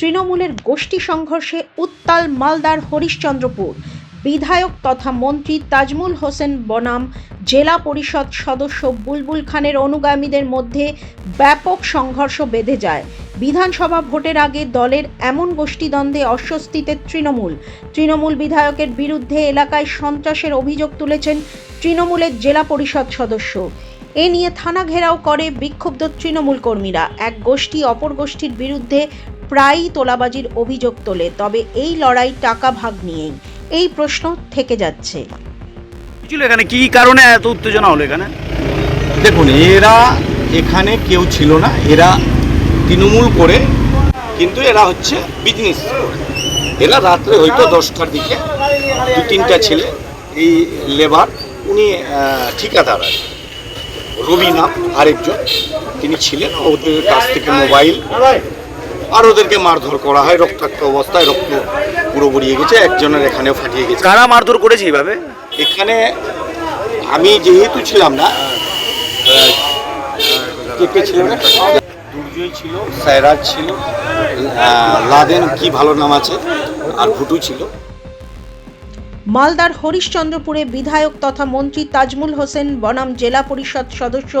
তৃণমূলের গোষ্ঠী সংঘর্ষে উত্তাল মালদার হরিশ্চন্দ্রপুর। বিধায়ক তথা মন্ত্রী তাজমুল হোসেন বনাম, জেলা পরিষদ সদস্য বুলবুল খানের অনুগামীদের মধ্যে ব্যাপক সংঘর্ষ বেঁধে যায়। বিধানসভা ভোটের আগে দলের এমন গোষ্ঠীদ্বন্দ্বে অস্বস্তিতে তৃণমূল। তৃণমূল বিধায়কের বিরুদ্ধে এলাকায় সন্ত্রাসের অভিযোগ তুলেছেন তৃণমূলের জেলা পরিষদ সদস্য। এ নিয়ে থানা ঘেরাও করে বিক্ষুব্ধ তৃণমূল কর্মীরা। এক গোষ্ঠী অপর গোষ্ঠীর বিরুদ্ধে প্রায়ই তোলাবাজির অভিযোগ তোলে তবে এই লড়াই টাকা ভাগ নিয়েই। এই প্রশ্ন থেকে যাচ্ছে। ছিল এখানে? কি কারণে এত উত্তেজনা হলো এখানে? দেখুন এরা এখানে কেউ ছিল না। এরা তৃণমূল করে কিন্তু এরা হচ্ছে বিজনেস এরা রাত্রে হয়তো দশটার দিকে দু তিনটা ছেলে এই লেবার উনি ঠিকাদার আর রবি নাম আরেকজন তিনি ছিলেন ওদের কাছ থেকে মোবাইল আর ওদেরকে মারধর করা হয় রক্তাক্ত অবস্থায় রক্ত পুরো গড়িয়ে গেছে একজনের এখানেও ফাটিয়ে গেছে। কারা মারধর করেছে এইভাবে? এখানে আমি যেহেতু ছিলাম না কে কে ছিল রে? দুর্জয় ছিল সায়রাজ ছিল লাদেন কি ভালো নাম আছে আর ভুটু ছিল। মালদার হরিশ্চন্দ্রপুরে বিধায়ক তথা মন্ত্রী তাজমুল হোসেন বনাম জেলা পরিষদ সদস্য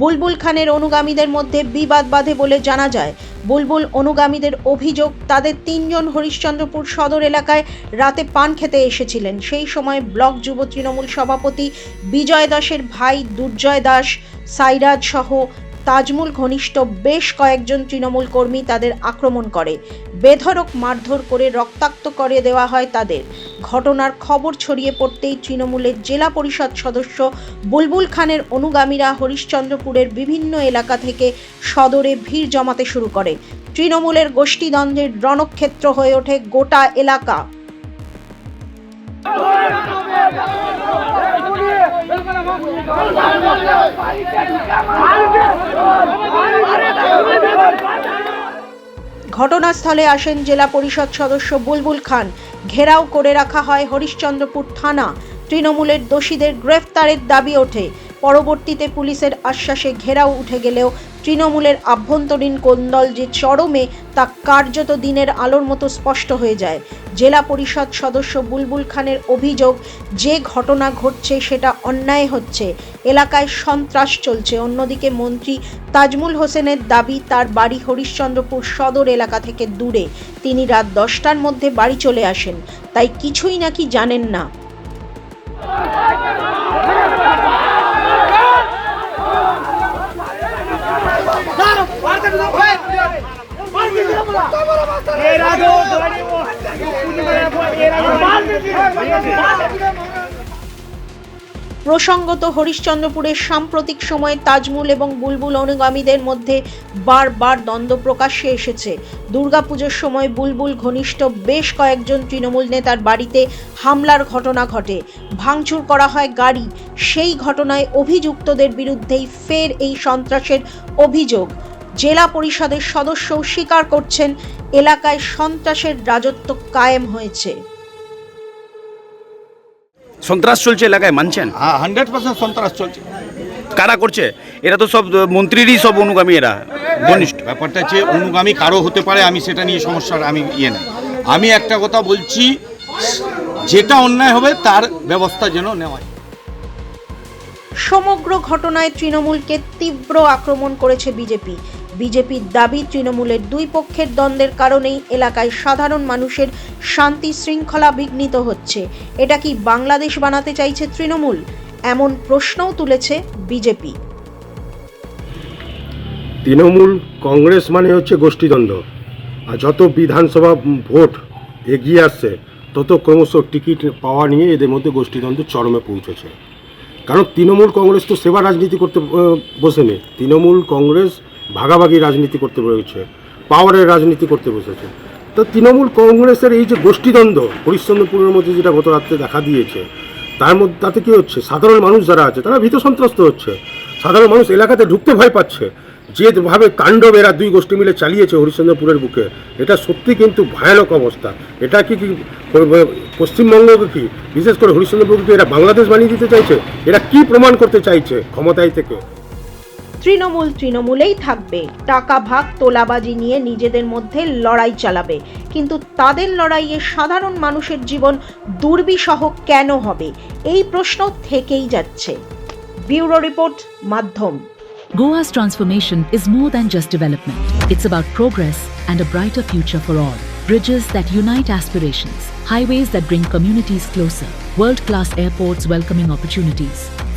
বুলবুল খানের অনুগামীদের মধ্যে বিবাদ বাধে বলে জানা যায়। বুলবুল অনুগামীদের অভিযোগ, তাদের তিনজন হরিশ্চন্দ্রপুর সদর এলাকায় রাতে পান খেতে এসেছিলেন। সেই সময় ব্লক যুব তৃণমূল সভাপতি বিজয় দাসের ভাই দুর্জয় দাস, সাইরাজ সহ তাজমুল ঘনিষ্ঠ বেশ কয়েকজন তৃণমূল কর্মী তাদের আক্রমণ করে। বেধড়ক মারধর করে রক্তাক্ত করে দেওয়া হয় তাদের। ঘটনার খবর ছড়িয়ে পড়তেই তৃণমূলের জেলা পরিষদ সদস্য বুলবুল খানের অনুগামীরা হরিশ্চন্দ্রপুরের বিভিন্ন এলাকা থেকে সদরে ভিড় জমাতে শুরু করে। তৃণমূলের গোষ্ঠীদ্বন্দ্বের রণক্ষেত্র হয়ে ওঠে গোটা এলাকা। ঘটনাস্থলে আসেন জেলা পরিষদ সদস্য বুলবুল খান। ঘেরাও করে রাখা হয় হরিশ্চন্দ্রপুর থানা। তৃণমূলের দোষীদের গ্রেফতারের দাবি ওঠে। পরবর্তীতে পুলিশের আশ্বাসে ঘেরাও উঠে গেলেও তৃণমূলের আভ্যন্তরীণ কোন্দল যে চরমে তা কার্যত দিনের আলোর মতো স্পষ্ট হয়ে যায়। জেলা পরিষদ সদস্য বুলবুল খানের অভিযোগ, যে ঘটনা ঘটছে সেটা অন্যায় হচ্ছে। এলাকায় সন্ত্রাস চলছে। অন্যদিকে মন্ত্রী তাজমুল হোসেনের দাবি, তার বাড়ি হরিশ্চন্দ্রপুর সদর এলাকা থেকে দূরে। তিনি রাত দশটার মধ্যে বাড়ি চলে আসেন। তাই কিছুই নাকি জানেন না। প্রসঙ্গত হরিশ্চন্দ্রপুরের সাম্প্রতিক সময়ে তাজমুল এবং বুলবুল অনুগামীদের মধ্যে বারবার দ্বন্দ্ব প্রকাশ্যে এসেছে। দুর্গাপুজোর সময় বুলবুল ঘনিষ্ঠ বেশ কয়েকজন তৃণমূল নেতার বাড়িতে হামলার ঘটনা ঘটে। ভাঙচুর করা হয় গাড়ি। সেই ঘটনায় অভিযুক্তদের বিরুদ্ধেই ফের এই সন্ত্রাসের অভিযোগ। জেলা পরিষদের সদস্যও স্বীকার করছেন এলাকায় সন্ত্রাসের রাজত্ব কায়েম হয়েছে। সন্ত্রাস চলছে এলাকায় মানছেন? হ্যাঁ হান্ড্রেড পার্সেন্ট সন্ত্রাস চলছে। কারা করছে? এরা তো সব মন্ত্রীরই সব অনুগামী এরা। ঘনিষ্ঠ। ব্যাপারটা হচ্ছে অনুগামী কারও হতে পারে আমি সেটা নিয়ে সমস্যার আমি ইয়ে না আমি একটা কথা বলছি যেটা অন্যায় হবে তার ব্যবস্থা যেন নেওয়া সমগ্র ঘটনায় তৃণমূলকে তীব্র আক্রমণ করেছে বিজেপি। বিজেপির দাবি, তৃণমূলের দুই পক্ষের দ্বন্দ্বের কারণেই এলাকায় সাধারণ মানুষের শান্তি শৃঙ্খলা বিঘ্নিত হচ্ছে। এটা কি বাংলাদেশ বানাতে চাইছে তৃণমূল? এমন প্রশ্নও তুলেছে বিজেপি। তৃণমূল কংগ্রেস মানে হচ্ছে গোষ্ঠীদ্বন্দ্ব। আর যত বিধানসভা ভোট এগিয়ে আসছে, তত ক্রমশ টিকিট পাওয়া নিয়ে এদের মধ্যে গোষ্ঠীদ্বন্দ্ব চরমে পৌঁছেছে। কারণ তৃণমূল কংগ্রেস তো সেবা রাজনীতি করতে বসেনি। তৃণমূল কংগ্রেস ভাগাভাগি রাজনীতি করতে বসেছে পাওয়ারের রাজনীতি করতে বসেছে। তো তৃণমূল কংগ্রেসের এই যে গোষ্ঠীদ্বন্দ্ব, হরিশ্চন্দ্রপুরের মধ্যে যেটা গত রাত্রে দেখা দিয়েছে, তার মধ্যে, তাতে কী হচ্ছে? সাধারণ মানুষ যারা আছে, তারা ভীত সন্ত্রস্ত হচ্ছে। সাধারণ মানুষ এলাকাতে ঢুকতে ভয় পাচ্ছে। যেভাবে তাণ্ডব এরা দুই গোষ্ঠী মিলে চালিয়েছে হরিশ্চন্দ্রপুরের বুকে, এটা সত্যি কিন্তু ভয়ানক অবস্থা। এটা কি কি, পশ্চিমবঙ্গকে কি, বিশেষ করে হরিশ্চন্দ্রপুরকে এরা বাংলাদেশ বানিয়ে দিতে চাইছে? এরা কি প্রমাণ করতে চাইছে ক্ষমতায় থেকে? তৃণমূল তৃণমূলেই থাকবে টাকা ভাগ তোলাবাজি নিয়ে নিজেদের মধ্যে লড়াই চালাবে কিন্তু তাদের লড়াইয়ে সাধারণ মানুষের জীবন দুর্বিষহ কেন হবে এই প্রশ্ন থেকেই যাচ্ছে ব্যুরো রিপোর্ট মাধ্যম Goa's transformation is more than just development. It's about progress and a brighter future for all. Bridges that unite aspirations, highways that bring communities closer, world class airports welcoming opportunities.